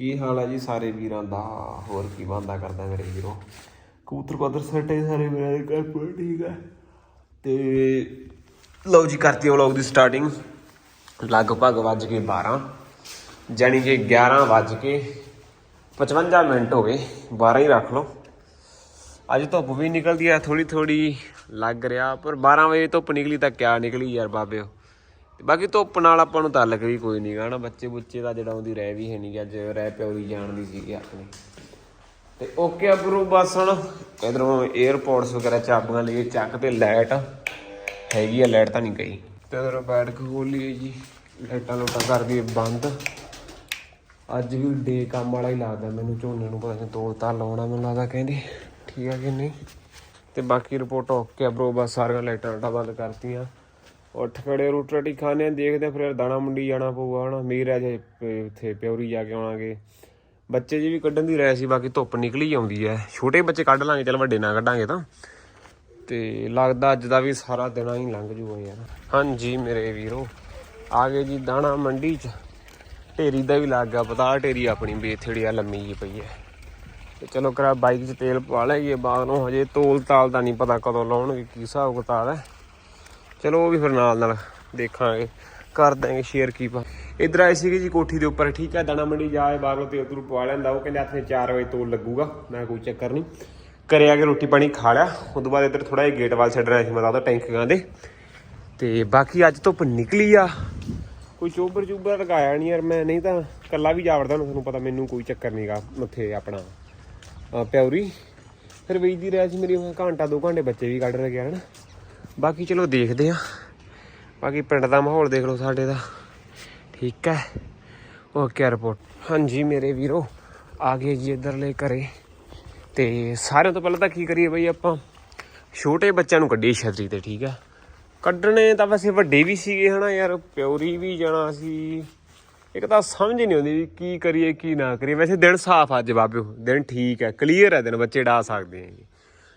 ਕੀ ਹਾਲ ਆ ਜੀ ਸਾਰੇ ਵੀਰਾਂ ਦਾ? ਹੋਰ ਕੀ ਬੰਦਾ ਕਰਦਾ ਮੇਰੇ ਵੀਰੋ? ਕਬੂਤਰ ਕਬੂਤਰ ਸੱਟੇ ਸਾਰੇ ਮੇਰੇ ਘਰ ਪਰ ਠੀਕ ਹੈ ਤੇ ਲਓ ਜੀ, ਕਰਤੀ ਵਲੌਗ ਦੀ ਸਟਾਰਟਿੰਗ ਲਗਭਗ ਵੱਜ ਕੇ 12 ਜਾਣੀ ਕਿ 11 ਵੱਜ ਕੇ 55 ਮਿੰਟ ਹੋ ਗਏ 12 ਹੀ ਰੱਖ ਲਓ। ਅੱਜ ਧੁੱਪ ਵੀ ਨਿਕਲਦੀ ਆ ਥੋੜੀ ਥੋੜੀ ਲੱਗ ਰਿਹਾ, ਪਰ 12 ਵਜੇ ਧੁੱਪ ਨਿਕਲੀ ਤਾਂ ਕਿਆ ਨਿਕਲੀ ਯਾਰ ਬਾਬਿਓ। ਤੇ ਬਾਕੀ ਧੁੱਪ ਨਾਲ ਆਪਾਂ ਨੂੰ ਤਲਕ ਵੀ ਕੋਈ ਨਹੀਂ ਗਾਣਾ ਬੱਚੇ ਬੁੱਚੇ ਦਾ ਜਿਹੜਾ ਉਹਦੀ ਰਹਿ ਵੀ ਹੈ ਨਹੀਂ ਅੱਜ ਰਹਿ ਪਿਉਰੀ ਜਾਣ ਦੀ ਸੀਗੀ ਆਪਣੀ। ਤੇ ਓਕੇ ਅਬਰੂ ਬਸ ਹੁਣ ਇਧਰੋਂ 에ਅਰਪੋਰਟਸ ਵਗੈਰਾ ਚਾਬੀਆਂ ਲਈ ਚੱਕ ਤੇ ਲਾਈਟ ਹੈਗੀ ਆ ਲਾਈਟ ਤਾਂ ਨਹੀਂ ਗਈ। ਤੇ ਇਧਰੋਂ ਬੈਠ ਕੇ ਖੋਲੀਏ ਜੀ ਲਾਈਟਾਂ ਲੋਟਾਂ ਕਰ ਦਈਏ ਬੰਦ। ਅੱਜ ਵੀ ਡੇ ਕੰਮ ਵਾਲਾ ਹੀ ਲੱਗਦਾ ਮੈਨੂੰ, ਝੋਨੇ ਨੂੰ ਪਤਾ ਨਹੀਂ ਤੋਲਤਾ ਲਾਉਣਾ ਮੈਨੂੰ ਲੱਗਦਾ ਕਹਿੰਦੀ, ਠੀਕ ਆ ਕਿ ਨਹੀਂ? ਤੇ ਬਾਕੀ ਰਿਪੋਰਟ ਓਕੇ ਆ ਬ్రో ਬਸ ਸਾਰੀਆਂ ਲਾਈਟਾਂ ਲੋਟਾਂ ਬੰਦ ਕਰਤੀਆਂ। ਉੱਠ ਖੜੇ ਰੋਟੀ ਰੋਟੀ ਖਾਣੇ ਆ, ਦੇਖਦੇ ਆ ਫਿਰ ਦਾਣਾ ਮੰਡੀ ਜਾਣਾ ਪਊਗਾ ਹਨਾ। ਮੀਰ ਹੈ ਜੇ ਉੱਥੇ ਪਿਉਰੀ ਜਾ ਕੇ ਆਉਣਾਗੇ। ਬੱਚੇ ਜੀ ਵੀ ਕੱਢਣ ਦੀ ਰਹਿ ਸੀ ਬਾਕੀ ਧੁੱਪ ਨਿਕਲੀ ਆਉਂਦੀ ਹੈ ਛੋਟੇ ਬੱਚੇ ਕੱਢ ਲਾਂਗੇ ਚਲ ਵੱਡੇ ਨਾ ਕੱਢਾਂਗੇ ਤਾਂ। ਤੇ ਲੱਗਦਾ ਅੱਜ ਦਾ ਵੀ ਸਾਰਾ ਦਿਨ ਹੀ ਲੰਘ ਜੂਗਾ ਯਾਰ। ਹਾਂਜੀ ਮੇਰੇ ਵੀਰੋ ਆ ਗਏ ਜੀ ਦਾਣਾ ਮੰਡੀ ਚ। ਢੇਰੀ ਦਾ ਵੀ ਲੱਗ ਗਿਆ ਪਤਾ ਢੇਰੀ ਆਪਣੀ ਬੇਥੜੀ ਆ ਲੰਮੀ ਜੀ ਪਈ ਹੈ ਤੇ ਚਲੋ ਕਰਾ ਬਾਈਕ 'ਚ ਤੇਲ ਪਵਾ ਲਈਏ ਬਾਅਦ ਨੂੰ ਹਜੇ ਤੋਲ ਤਾਲ ਦਾ ਨਹੀਂ ਪਤਾ ਕਦੋਂ ਲਾਉਣਗੇ ਕੀ ਹਿਸਾਬ ਕਿਤਾਬ ਹੈ ਚਲੋ ਉਹ ਵੀ ਫਿਰ ਨਾਲ ਨਾਲ ਦੇਖਾਂਗੇ, ਕਰ ਦਾਂਗੇ ਸ਼ੇਅਰ ਕੀ ਪਾ ਇਧਰ ਆਏ ਸੀਗੇ ਜੀ ਕੋਠੀ ਦੇ ਉੱਪਰ, ਠੀਕ ਹੈ ਦਾਣਾ ਮੰਡੀ ਜਾਏ ਬਾਹਰੋਂ ਤੇਲ ਤੂਲ ਪਵਾ ਲੈਂਦਾ ਉਹ ਕਹਿੰਦੇ ਹੱਥੇ 4 ਵਜੇ ਤੋਲ ਲੱਗੂਗਾ, ਮੈਂ ਕੋਈ ਚੱਕਰ ਨਹੀਂ। ਘਰੇ ਆ ਕੇ ਰੋਟੀ ਪਾਣੀ ਖਾ ਲਿਆ ਉਸ ਤੋਂ ਬਾਅਦ ਇੱਧਰ ਥੋੜਾ ਜਿਹਾ ਗੇਟ ਵੱਲ ਛੱਡਣਾ ਸੀ ਮੈਂ ਤਾਂ ਟੈਂਕੀਆਂ ਦੇ। ਤੇ ਬਾਕੀ ਅੱਜ ਧੁੱਪ ਨਿਕਲੀ ਆ। ਕੋਈ ਚੋਬਰ ਚੂਬਰ ਲਗਾਇਆ ਨਹੀਂ ਯਾਰ ਮੈਂ, ਨਹੀਂ ਤਾਂ ਕੱਲਾ ਵੀ ਜਾ ਵੜਦਾ ਹੁਣ, ਤੁਹਾਨੂੰ ਪਤਾ ਮੈਨੂੰ ਕੋਈ ਚੱਕਰ ਨਹੀਂਗਾ ਉੱਥੇ ਆਪਣਾ, ਅਹ ਪਿਉਰੀ ਫਿਰ ਵੇਚਦੀ ਰਿਹਾ ਸੀ ਮੇਰੀ ਘੰਟਾ ਦੋ ਘੰਟੇ ਬੱਚੇ ਵੀ ਕੱਢ ਰਹੇ ਹਨ। ਬਾਕੀ ਚਲੋ ਦੇਖਦੇ ਆ ਬਾਕੀ ਪਿੰਡ ਦਾ ਮਾਹੌਲ ਦੇਖ ਲਓ ਸਾਡੇ ਦਾ। ਠੀਕ ਹੈ। Okay report. ਹਾਂਜੀ ਮੇਰੇ ਵੀਰੋ, ਆ ਗਏ ਜੀ ਇੱਧਰਲੇ ਘਰੇ। ਤੇ ਸਾਰਿਆਂ ਤੋਂ ਪਹਿਲਾਂ ਤਾਂ ਕੀ ਕਰੀਏ ਬਈ ਆਪਾਂ? ਛੋਟੇ ਬੱਚਿਆਂ ਨੂੰ ਕੱਢੀਏ ਛਤਰੀ ਤੇ, ਠੀਕ ਹੈ। ਕੱਢਣੇ ਤਾਂ ਵੈਸੇ ਵੱਡੇ ਵੀ ਸੀਗੇ ਹਨਾ ਯਾਰ ਪਿਉਰੀ ਵੀ ਜਾਣਾ ਸੀ। ਇੱਕ ਤਾਂ ਸਮਝ ਨਹੀਂ ਆਉਂਦੀ ਵੀ ਕੀ ਕਰੀਏ, ਕੀ ਨਾ ਕਰੀਏ। ਵੈਸੇ ਦਿਨ ਸਾਫ਼ ਅੱਜ ਬਾਬਿਓ, ਦਿਨ ਠੀਕ ਹੈ ਕਲੀਅਰ ਹੈ ਦਿਨ, ਬੱਚੇ ਡਾ ਸਕਦੇ ਆ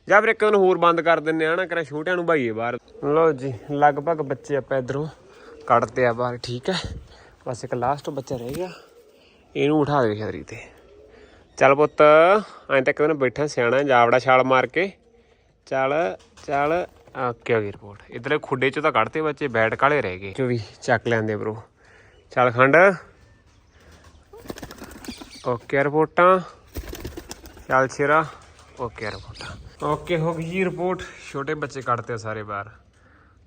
ਜਾਂ ਫਿਰ ਇੱਕ ਦਿਨ ਹੋਰ ਬੰਦ ਕਰ ਦਿੰਨੇ ਆ ਨਾ, ਕਰੇ ਛੋਟਿਆਂ ਨੂੰ ਭਾਈਏ ਬਾਹਰ। ਲਓ ਜੀ, ਲਗਭਗ ਬੱਚੇ ਆਪਾਂ ਇਧਰੋਂ ਕੱਢਤੇ ਆ ਬਾਹਰ, ਠੀਕ ਹੈ? ਬਸ ਇੱਕ ਲਾਸਟ ਬੱਚਾ ਰਹਿ ਗਿਆ। ਇਹਨੂੰ ਉਠਾ ਦੇ ਛਤਰੀ ਤੇ। ਚੱਲ ਪੁੱਤ, ਐਂ ਤੱਕ ਦਿਨ ਬੈਠਾ ਸਿਆਣਾ, ਜਾਵੜਾ ਛਾਲ ਮਾਰ ਕੇ। ਚੱਲ ਚੱਲ ਓਕੇ ਹੋ ਗਈ ਰਿਪੋਰਟ ਇਧਰਲੇ ਖੁੱਡੇ ਚੋਂ ਤਾਂ ਕੱਢਤੇ ਬੱਚੇ, ਬੈਟ ਕਾਲੇ ਰਹਿ ਗਏ। ਚੋ ਵੀ, ਚੱਕ ਲੈਂਦੇ ਬ్రో ਚੱਲ ਖੰਡ। ਓਕੇ ਰਿਪੋਰਟਾਂ। ਚੱਲ ਸ਼ੇਰਾ ਓਕੇ ਰਿਪੋਰਟਾਂ। ਓਕੇ ਹੋ ਗਈ ਜੀ ਰਿਪੋਰਟ ਛੋਟੇ ਬੱਚੇ ਕੱਢਤੇ ਆ ਸਾਰੇ ਬਾਹਰ।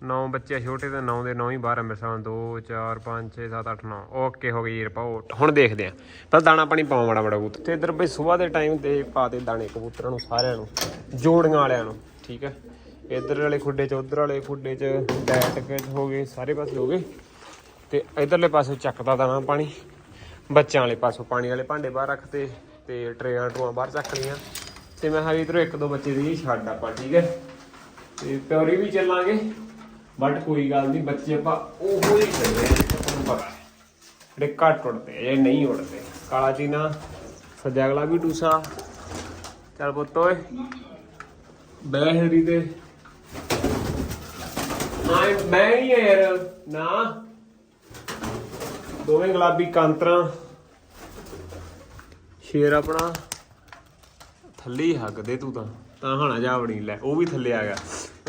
9 ਬੱਚੇ ਛੋਟੇ ਤੇ 9 ਦੇ 9 ਹੀ ਬਾਹਰ ਅੰਮ੍ਰਿਤਸਰ ਮੇਰੇ ਸਾਹਮਣੇ 2 4 5 6 7 8 9 ਓਕੇ ਹੋ ਗਈ ਜੀ ਰਿਪੋਰਟ ਹੁਣ ਦੇਖਦੇ ਆ। ਪਰ ਦਾਣਾ ਪਾਣੀ ਪਾਉ ਮਾੜਾ ਮਾੜਾ ਕਬੂਤਰ ਤੇ ਇਧਰ ਬਈ ਸਵੇਰ ਦੇ ਟਾਈਮ ਤੇ ਪਾਤੇ ਦਾਣੇ ਕਬੂਤਰਾਂ ਨੂੰ, ਸਾਰਿਆਂ ਨੂੰ, ਜੋੜੀਆਂ ਵਾਲਿਆਂ ਨੂੰ, ਠੀਕ ਹੈ ਇਧਰ ਵਾਲੇ ਖੁੱਡੇ ਚ, ਉਧਰ ਵਾਲੇ ਖੁੱਡੇ ਚ ਡੈਟ ਕੇ ਹੋ ਗਏ, ਸਾਰੇ ਪਾਸੇ ਹੋ ਗਏ। ਤੇ ਇਧਰਲੇ ਪਾਸੇ ਚੱਕਦਾ ਦਾਣਾ ਪਾਣੀ। ਬੱਚਿਆਂ ਵਾਲੇ ਪਾਸੋਂ ਪਾਣੀ ਵਾਲੇ ਭਾਂਡੇ ਬਾਹਰ ਰੱਖਤੇ ਤੇ ਟਰੇਆਂ ਟਰੂਆਂ ਬਾਹਰ ਚੱਕ ਲਈਆਂ ਤੇ ਮੈਂ ਹਾਂ ਇਧਰੋਂ ਇੱਕ ਦੋ ਬੱਚੇ ਦੀ ਛੱਡ ਆਪਾਂ, ਠੀਕ ਹੈ? ਤੇ ਪਿਉਰੀ ਵੀ ਚੱਲਾਂਗੇ ਬਟ ਕੋਈ ਗੱਲ ਨਹੀਂ, ਬੱਚੇ ਆਪਾਂ ਉਹੋ ਹੀ ਚੱਲਦੇ ਤੁਹਾਨੂੰ ਪਤਾ ਜਿਹੜੇ ਘੱਟ ਉੜਦੇ ਆ ਨਹੀਂ ਉੜਦੇ ਕਾਲਾ ਚੀਨਾ ਸੱਜਾ ਅਗਲਾ ਵੀ ਟੂਸਾ। ਚੱਲ ਪੁੱਤ ਓਏ ਬਹਿਰੀ ਤੇ ਮੈਂ ਮੈਂ ਹੀ ਯਾਰ, ਨਾ। ਦੋਵੇਂ ਗੁਲਾਬੀ ਕਾਂਤਰਾਂ। ਸ਼ੇਰ ਆਪਣਾ। ਥੱਲੇ ਹੀ ਹੱਗਦੇ ਤੂੰ ਤਾਂ। ਤਾਂ ਹਣਾ ਜਾ ਵੜੀ ਲੈ, ਉਹ ਵੀ ਥੱਲੇ ਆ ਗਿਆ।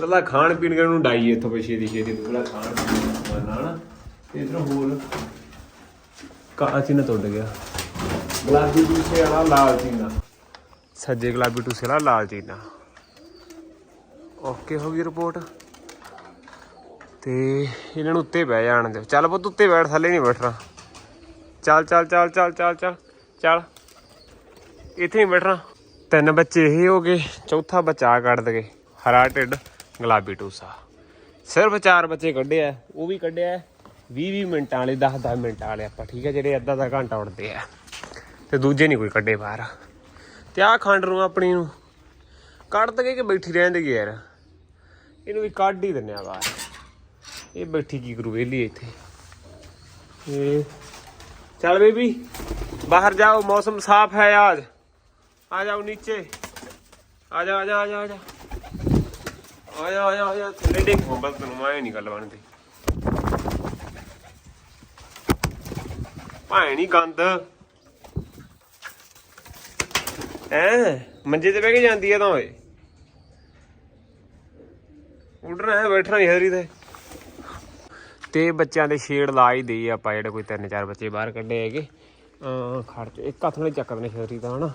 ਉਹਦਾ ਖਾਣ ਪੀਣ ਕੇ ਨੂੰ ਡਾਈ ਇੱਥੋਂ ਪਛੇ ਦੀ ਛੇਤੀ ਦੂਲਾ ਖਾਣ ਪੀਣ ਦਾ ਨਾ ਤੇ ਇਧਰ ਹੋਰ। ਕਾਲਾ ਚੀਨਾ ਟੁੱਟ ਗਿਆ। ਗੁਲਾਬੀ ਟੂਸੇ ਵਾਲਾ, ਲਾਲ ਚੀਨਾ ਸੱਜੇ ਗੁਲਾਬੀ ਟੂਸੇ ਵਾਲਾ, ਲਾਲ ਚੀਨਾ ਓਕੇ, ਹੋ ਗਈ ਰਿਪੋਰਟ ਤੇ ਇਹਨਾਂ ਨੂੰ ਉੱਤੇ ਬਹਿ ਜਾਣ ਦਿਓ। ਚੱਲ ਪੁੱਤ, ਉੱਤੇ ਬੈਠ, ਥੱਲੇ ਨਹੀਂ ਬੈਠਣਾ। ਚੱਲ ਚੱਲ ਚੱਲ ਚੱਲ ਚੱਲ ਚੱਲ ਚੱਲ। ਇੱਥੇ ਹੀ ਬੈਠਣਾ। ਤਿੰਨ ਬੱਚੇ ਇਹ ਹੋ ਗਏ, ਚੌਥਾ ਬੱਚਾ ਕੱਢ ਗਏ ਹਰਾ ਟਿੱਡ ਗੁਲਾਬੀ ਟੂਸਾ। ਸਿਰਫ ਚਾਰ ਬੱਚੇ ਕੱਢੇ ਕੱਢਿਆ ਉਹ ਵੀ ਕੱਢਿਆ 20 20 ਮਿੰਟਾਂ ਵਾਲੇ 10 10 ਮਿੰਟਾਂ ਵਾਲੇ ਆਪਾਂ, ਠੀਕ ਹੈ, ਜਿਹੜੇ ਅੱਧਾ ਦਾ ਘੰਟਾ ਉੜਦੇ ਆ। ਤੇ ਦੂਜੇ ਨਹੀਂ ਕੋਈ ਕੱਢੇ ਬਾਹਰ। ਤੇ ਆਹ ਖੰਡ ਨੂੰ, ਆਪਣੀ ਨੂੰ, ਕੱਢ ਦਗੇ ਕਿ ਬੈਠੀ ਰਹਿੰਦੇ ਗਏ ਯਾਰ। ਇਹਨੂੰ ਵੀ ਕੱਢ ਹੀ ਦਿੰਨੇ ਆ ਬਾਹਰ। ਇਹ ਬੈਠੀ ਕੀ ਕਰੂ ਵੇਲੀ ਇੱਥੇ। ਇਹ ਚੱਲ ਬੇਬੀ, ਬਾਹਰ ਜਾਓ, ਮੌਸਮ ਸਾਫ਼ ਹੈ ਆਜ आ जाओ नीचे आ जा आ जा आ जा आ जा ਆ ਜਾ ਆ ਜਾ ਆ ਜਾ ਥੱਲੇ ਦੇਖੋ ਬਸ ਤੈਨੂੰ ਮੈਂ ਨਹੀਂ ਗੱਲ ਬਣਦੀ ਭਾਏ ਨਹੀਂ ਗੰਦ ਐ ਮੰਜੇ ਤੇ ਬਹਿ ਕੇ ਜਾਂਦੀ ਆ ਤਾਂ ਓਏ ਉੱਡਣਾ ਹੈ ਬੈਠਣਾ ਨਹੀਂ ਹਰੀ ਤੇ ਤੇ ਬੱਚਿਆਂ ਦੇ ਸ਼ੇਡ ਲਾ ਹੀ ਦੇਈ ਆਪਾਂ ਜਿਹੜੇ ਕੋਈ ਤਿੰਨ ਚਾਰ ਬੱਚੇ ਬਾਹਰ ਕੱਢੇ ਹੈਗੇ ਅਹ ਖੜ ਚ ਇੱਕ ਹੱਥ ਨਾਲ ਚੱਕਦੇ ਨੇ ਸ਼ੇਰੀ ਦਾ ਹਨਾ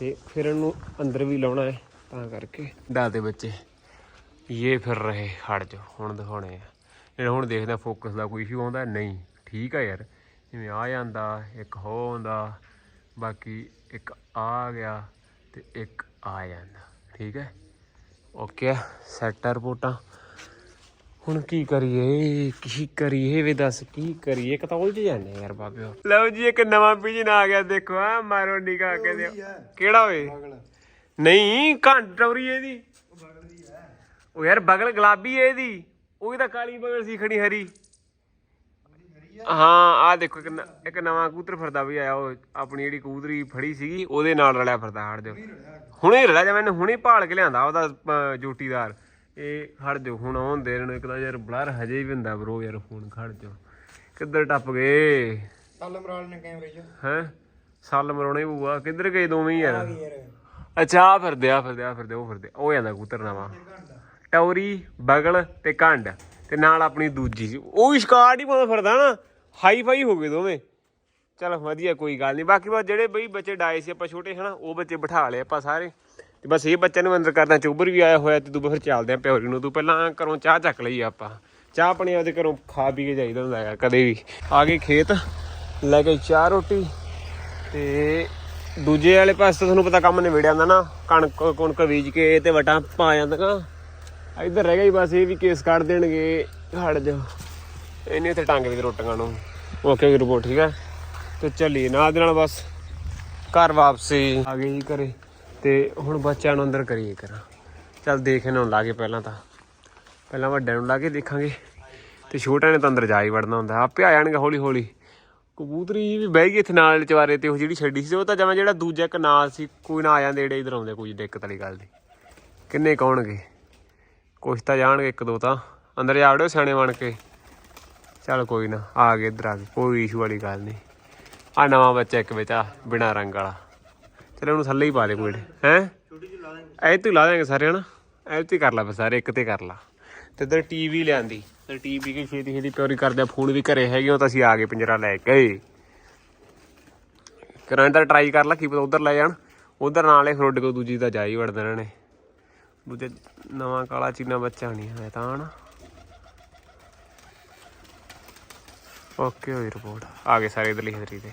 ਤੇ ਫਿਰ ਇਹਨੂੰ ਅੰਦਰ ਵੀ ਲਾਉਣਾ ਹੈ, ਤਾਂ ਕਰਕੇ। ਦਾਦੇ ਬੱਚੇ, ਇਹ ਫਿਰ ਰਹੇ ਖੜ ਜਾ ਹੁਣ ਦਿਖਾਉਣੇ ਆ। ਜਿਹੜਾ ਹੁਣ ਦੇਖਦਾ ਫੋਕਸ ਦਾ ਕੋਈ ਇਸ਼ੂ ਆਉਂਦਾ, ਨਹੀਂ, ਠੀਕ ਆ ਯਾਰ। ਜਿਵੇਂ ਆ ਜਾਂਦਾ, ਇੱਕ ਹੋ ਆਉਂਦਾ, ਬਾਕੀ ਇੱਕ ਆ ਗਿਆ ਤੇ ਇੱਕ ਆ ਜਾਂਦਾ, ਠੀਕ ਹੈ? ਓਕੇ ਸੈਟ ਆ ਰਿਪੋਰਟਾਂ। ਹੁਣ ਕੀ ਕਰੀਏ? ਕੀ ਕਰੀਏ ਵੇ ਦੱਸ ਕੀ ਕਰੀਏ? ਇੱਕ ਤਾਂ ਉਲਝ ਜਾਂਦੇ ਯਾਰ ਬਾਬਿਓ। ਲਓ ਜੀ ਇੱਕ ਨਵਾਂ ਪੀਜਨ ਆ ਗਿਆ ਦੇਖੋ ਆ ਮਾਰੋ ਨਿਕਾ ਕੇ ਦਿਓ ਕਿਹੜਾ ਓਏ? ਨਹੀਂ ਘੰਟ ਟੌਰੀ ਇਹਦੀ। ਉਹ ਯਾਰ ਬਗਲ ਗੁਲਾਬੀ ਹੈ ਇਹਦੀ। ਉਹ ਤਾਂ ਕਾਲੀ ਬਗਲ ਸੀ ਖੜੀ ਹਰੀ। ਹਾਂ। ਆ ਦੇਖੋ ਇੱਕ ਨਵਾਂ ਕਬੂਤਰ ਫਿਰਦਾ ਵੀ ਆਇਆ ਉਹ ਆਪਣੀ ਜਿਹੜੀ ਕਬੂਤਰੀ ਫੜੀ ਸੀਗੀ ਉਹਦੇ ਨਾਲ ਰਲਿਆ ਫਿਰਦਾ ਹਟ ਜਾਓ। ਹੁਣੇ ਰਲਿਆ ਜਾਂ ਮੈਨੂੰ ਹੁਣੇ ਭਾਲ ਕੇ ਲਿਆਂਦਾ ਉਹਦਾ ਜੋਟੀਦਾਰ ਇਹ ਹਟ ਜਾਓ। ਹੁਣ ਆਉਣ ਦੇ ਨੂੰ ਇੱਕ ਤਾਂ ਯਾਰ ਬਲਰ ਹਜੇ ਵੀ ਹੁੰਦਾ ਬਰੋ ਯਾਰ ਫੋਨ ਖੜ ਜਾਓ। ਕਿੱਧਰ ਟੱਪ ਗਏ? ਕੱਲ ਮਰਾਲ ਨੇ ਕੈਮਰੇ 'ਚ ਹੈ? ਸਾਲ ਮਰਾਉਣੇ ਬੂਆ। ਕਿੱਧਰ ਗਏ ਦੋਵੇਂ ਯਾਰ? ਅੱਛਾ ਆ ਫਿਰਦੇ ਆ ਫਿਰਦੇ ਆ ਫਿਰਦੇ ਉਹ ਫਿਰਦੇ। ਉਹ ਜਾਂਦਾ ਕਬੂਤਰ ਨਵਾਂ। ਟੌਰੀ ਬਗਲ ਤੇ ਕੰਡ ਤੇ ਨਾਲ ਆਪਣੀ ਦੂਜੀ। ਉਹ ਵੀ ਸ਼ਿਕਾਰ ਹੀ ਪਾਉਂਦਾ ਫਿਰਦਾ ਨਾ। ਹਾਈ ਫਾਈ ਹੋ ਗਏ ਦੋਵੇਂ। ਚਲ ਵਧੀਆ ਕੋਈ ਗੱਲ ਨਹੀਂ ਬਾਕੀ ਬਸ ਜਿਹੜੇ ਬਈ ਬੱਚੇ ਡਾਏ ਸੀ ਆਪਾਂ ਛੋਟੇ ਹਨਾ ਉਹ ਬੱਚੇ ਬਿਠਾ ਲਏ ਆਪਾਂ ਸਾਰੇ। ਤੇ ਬਸ ਇਹ ਬੱਚਿਆਂ ਨੂੰ ਅੰਦਰ ਕਰਦਾ ਚੋਬਰ ਵੀ ਆਇਆ ਹੋਇਆ ਤੇ ਦੂਬਾ ਫਿਰ ਚੱਲਦੇ ਆ ਪਿਓਰੀ ਨੂੰ, ਤੂੰ ਪਹਿਲਾਂ ਘਰੋਂ ਚਾਹ ਚੱਕ ਲਈ ਆਪਾਂ। ਚਾਹ ਆਪਣੇ ਆਪਦੇ ਘਰੋਂ ਖਾ ਪੀ ਕੇ ਜਾਈਦਾ ਹੁੰਦਾ ਹੈਗਾ ਕਦੇ ਵੀ। ਆ ਗਏ ਖੇਤ, ਲੈ ਕੇ ਚਾਹ ਰੋਟੀ ਤੇ ਦੂਜੇ ਵਾਲੇ ਪਾਸੇ ਤਾਂ ਤੁਹਾਨੂੰ ਪਤਾ ਕੰਮ ਨਿਬੜਿਆ ਹੁੰਦਾ ਨਾ, ਕਣਕ ਕਣਕ ਬੀਜ ਕੇ ਤੇ ਵਟਾਂ ਪਾ ਜਾਂਦੀਆਂ। ਇੱਧਰ ਰਹਿ ਗਈ ਬਸ ਇਹ ਵੀ ਕੇਸ ਕੱਢ ਦੇਣਗੇ ਹਟ ਜਾ। ਇਹਨੇ ਇੱਥੇ ਟੰਗ ਦੇ ਰੋਟੀਆਂ ਨੂੰ। ਓਕੇ ਰਿਪੋਰਟ ਠੀਕ ਹੈ। ਤੇ ਚੱਲੀਏ, ਨਾਲ ਦੇ ਨਾਲ ਬਸ ਘਰ ਵਾਪਸੀ। ਆ ਗਏ ਜੀ ਘਰੇ। ਤੇ ਹੁਣ ਬੱਚਿਆਂ ਨੂੰ ਅੰਦਰ ਕਰੀਏ ਕਰਾਂ ਚੱਲ ਦੇਖ ਇਹਨਾਂ ਨੂੰ ਲਾ ਕੇ ਪਹਿਲਾਂ ਤਾਂ। ਪਹਿਲਾਂ ਵੱਡਿਆਂ ਨੂੰ ਲਾ ਕੇ ਦੇਖਾਂਗੇ। ਤੇ ਛੋਟਿਆਂ ਨੇ ਤਾਂ ਅੰਦਰ ਜਾ ਹੀ ਵੜਨਾ ਹੁੰਦਾ। ਆਪੇ ਆ ਜਾਣਗੇ ਹੌਲੀ ਹੌਲੀ। ਕਬੂਤਰੀ ਵੀ ਬਹਿ ਗਈ ਇੱਥੇ ਨਾਲ ਚਵਾਰੇ ਤੇ, ਉਹ ਜਿਹੜੀ ਛੱਡੀ ਸੀ, ਉਹ ਤਾਂ ਜਮਾਂ ਜਿਹੜਾ ਦੂਜਾ ਇੱਕ ਨਾਲ ਸੀ, ਕੋਈ ਨਾ ਆ ਜਾਂਦੇ ਜਿਹੜੇ ਇਧਰ ਆਉਂਦੇ, ਕੋਈ ਦਿੱਕਤ ਵਾਲੀ ਗੱਲ ਨਹੀਂ ਕਿੰਨੇ ਕੌਣਗੇ ਕੁਛ ਤਾਂ ਜਾਣਗੇ ਇੱਕ ਦੋ ਤਾਂ। ਅੰਦਰ ਜਾ ਵੜਿਓ ਸਿਆਣੇ ਬਣ ਕੇ। ਚੱਲ ਕੋਈ ਨਾ, ਆ ਗਏ ਇੱਧਰ ਆ ਗਏ। ਕੋਈ ਇਸ਼ੂ ਵਾਲੀ ਗੱਲ ਨਹੀਂ ਆ ਨਵਾਂ ਬੱਚਾ ਇੱਕ ਵਿੱਚ ਆ, ਬਿਨਾ ਰੰਗ ਵਾਲਾ। ਚਲ ਉਹਨੂੰ ਥੱਲੇ ਹੀ ਪਾ ਦੇ ਕੋਈ ਹੈ? ਛੋਟੀ ਜਿਹੀ ਲਾ ਦਾਂਗੇ ਐ ਤੂੰ ਲਾ ਦੇਂਗੇ ਸਾਰੇ, ਹਨਾ? ਐ ਤੇ ਕਰ ਲਾ ਬਸ ਸਾਰੇ, ਇੱਕ ਤੇ ਕਰ ਲਾ। ਤੇ ਇਧਰ ਟੀਵੀ ਲਿਆਂਦੀ। ਤੇ ਟੀਵੀ ਕੀ ਛੇਤੀ ਛੇਤੀ ਪਿਓਰੀ ਕਰਦੇ ਫੋਨ ਵੀ ਘਰੇ ਹੈਗੇ ਉਹ ਤਾਂ ਅਸੀਂ ਆ ਗਏ ਪਿੰਜਰਾ ਲੈ ਕੇ ਕਰੰਟ ਦਾ ਟਰਾਈ ਕਰ ਲਾ ਕੀ ਪਤਾ ਉਧਰ ਲੈ ਜਾਣ। ਉਧਰ ਨਾਲੇ ਫਰੋਡ ਕੋ ਦੂਜੀ ਦਾ ਜਾ ਹੀ ਵੜਦੇ ਰਹਿਣੇ। ਦੂਜੇ ਨਵਾਂ ਕਾਲਾ ਚੀਨਾ ਬੱਚਾ ਨਹੀਂ ਹੈ ਤਾਂ, ਹਨਾ? ਓਕੇ ਹੋਈ ਰਿਪੋਰਟ ਆ ਗਏ ਸਾਰੇ ਇਧਰਲੀ ਛਤਰੀ ਦੇ।